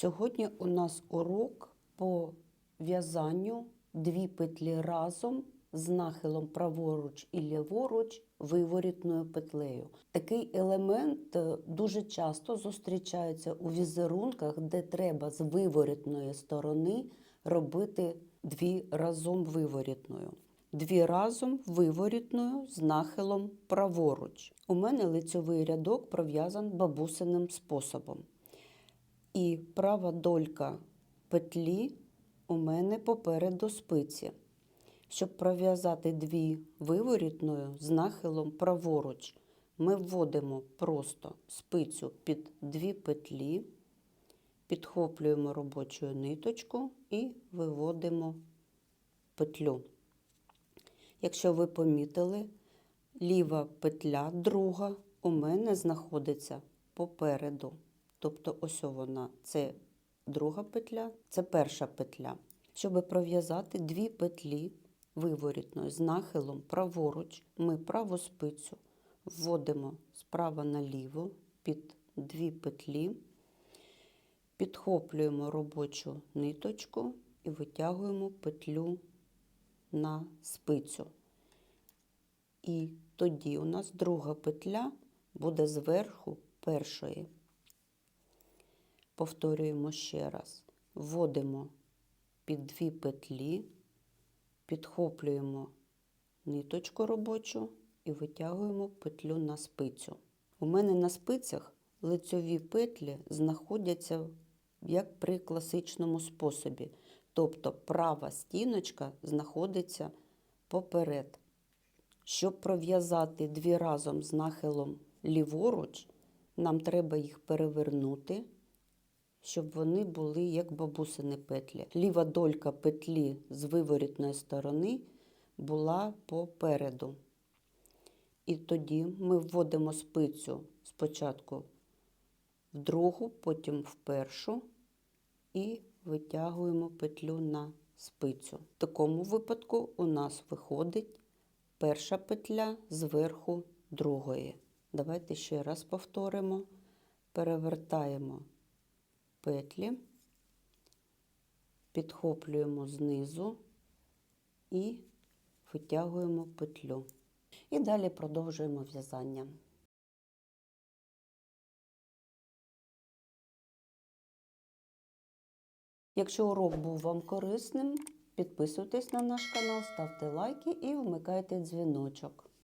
Сьогодні у нас урок по в'язанню дві петлі разом з нахилом праворуч і ліворуч виворітною петлею. Такий елемент е, дуже часто зустрічається у візерунках, де треба з виворітної сторони робити дві разом виворітною. Дві разом виворітною з нахилом праворуч. У мене лицьовий рядок пров'язан бабусиним способом. І права долька петлі у мене попереду спиці. Щоб пров'язати дві виворітною з нахилом праворуч, ми вводимо просто спицю під дві петлі, підхоплюємо робочу ниточку і виводимо петлю. Якщо ви помітили, ліва петля, друга, у мене знаходиться попереду. Тобто ось вона, це друга петля, це перша петля. Щоб пров'язати дві петлі виворітною з нахилом праворуч, ми праву спицю вводимо справа наліво під дві петлі, підхоплюємо робочу ниточку і витягуємо петлю на спицю. І тоді у нас друга петля буде зверху першої. Повторюємо ще раз. Вводимо під дві петлі, підхоплюємо ниточку робочу і витягуємо петлю на спицю. У мене на спицях лицьові петлі знаходяться як при класичному способі. Тобто права стіночка знаходиться поперед. Щоб пров'язати дві разом з нахилом ліворуч, нам треба їх перевернути, щоб вони були як бабусини петлі. Ліва долька петлі з виворітної сторони була попереду. І тоді ми вводимо спицю спочатку в другу, потім в першу і витягуємо петлю на спицю. В такому випадку у нас виходить перша петля зверху другої. Давайте ще раз повторимо. Перевертаємо петлі, підхоплюємо знизу і витягуємо петлю. І далі продовжуємо в'язання. Якщо урок був вам корисним, підписуйтесь на наш канал, ставте лайки і вмикайте дзвіночок.